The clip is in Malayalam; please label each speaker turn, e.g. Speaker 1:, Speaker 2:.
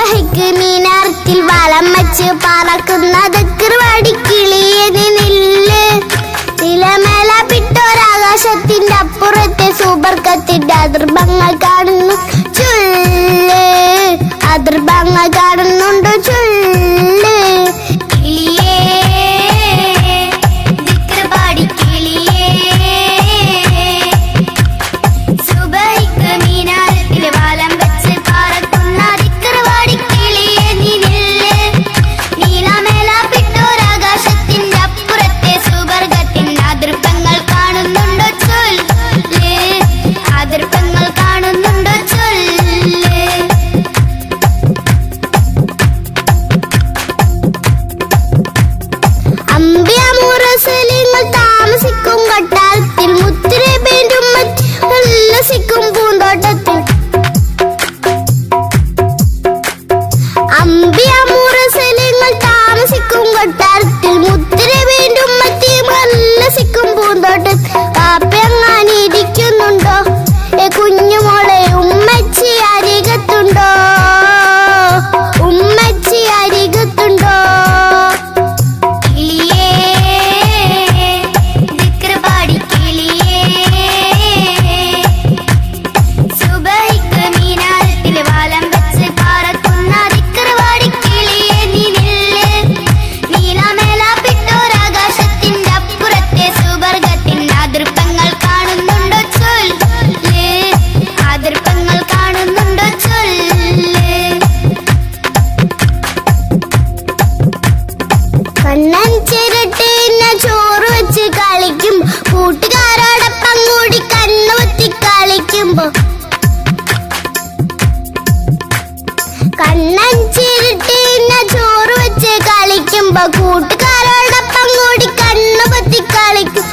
Speaker 1: ദഹിക്ക് മീനാർത്തിൽ വളം വച്ച് പറക്കുന്ന കിളിയെ നിന്നില്ല കൂട്ടുകാരോടൊപ്പം കൂടി കണ്ണുത്തി കളിക്കുമ്പോ കണ്ണൻ ചിരുട്ടിന്ന ചോറ് വെച്ച് കളിക്കുമ്പോ കൂട്ടുകാരോടൊപ്പം കൂടി കണ്ണുപത്തി കളിക്കും.